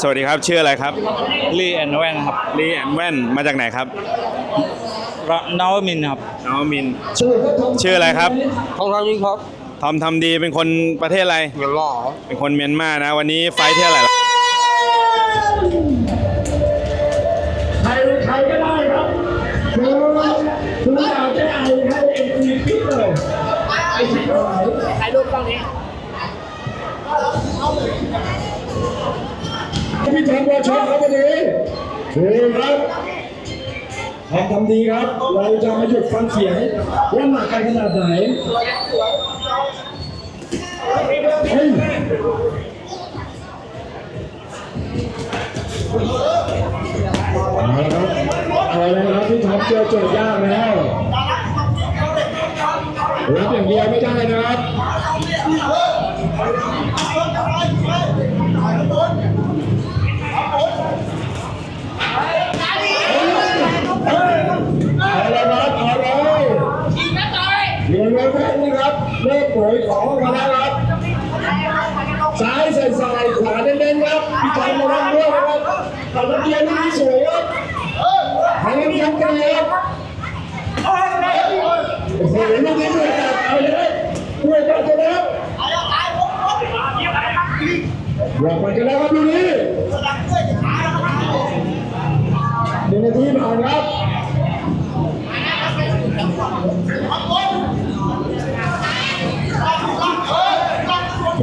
สวัสดีครับชื่ออะไรครับลีแอนแวนครับลีแอนแว่นมาจากไหนครับรันาวมินครับน้องมิน ชื่ออะไรครับทองทำยิงครับทอมทำดีเป็นคนประเทศอะไร เงินล่อเป็นคนเมียนมานะ วันนี้ไฟท์ที่เท่าไหร่ละใครใครก็ได้ครับคือคืออยากจะเอาให้เอ็มซีคิดเลยไอ้ที่ไหนถ่ายรูปกล้องนี้ พี่ทองบัวชอบครับวันนี้ถูกครับทำทำดีครับ เราจะมาหยุดฟังเสียงว่าหนักกันขนาดไหนเฮ้ยเอาละครับเอาลยครับพี่ท็อปเจอโจทย์ยากแล้วรับอย่างเดียวไม่ได้นะครับเอาละครับเอาเลย เรียนรู้แค่นี้ครับเลิกโผยของมาแล้วครับซ้ายใส่ใส่ขวาเน้นๆครับพี่ท็อประวังด้วยครับเอาตะเกียบลูกนี้สวยครับให้มันยันกันเลยครับโอ้โหลูกนี้ด้วยกันเอาเลยด้วยกันจะแล้วบอกมันกันแล้วครับลูกนี้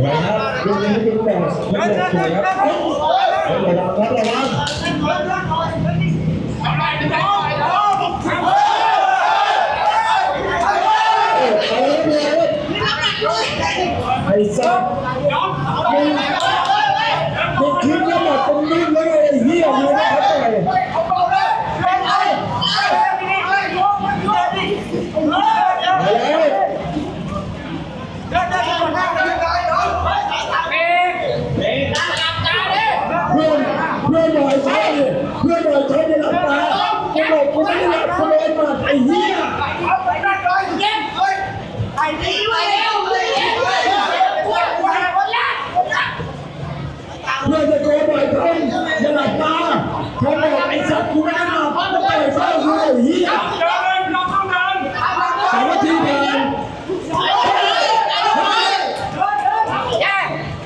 วยครับลูกนี้เป็นแบกเป็นแบกสวยครับระวังครับระวังไอ้ซ่า เพื่อนเราใช้ในหลับตาสนุกคนนี้หลับคนนี้มาไอ้เหี้ยอเพื่อนจะโกงบ่อยคนอย่าหลับตาเขาบอกไอ้สัตว์กูไม่ได้มาเพราะมันไปฟ้ากูไอ้เหี้ยสารทีเพลิน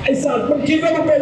ไอ้สัตว์มันคิดว่ามันเป็น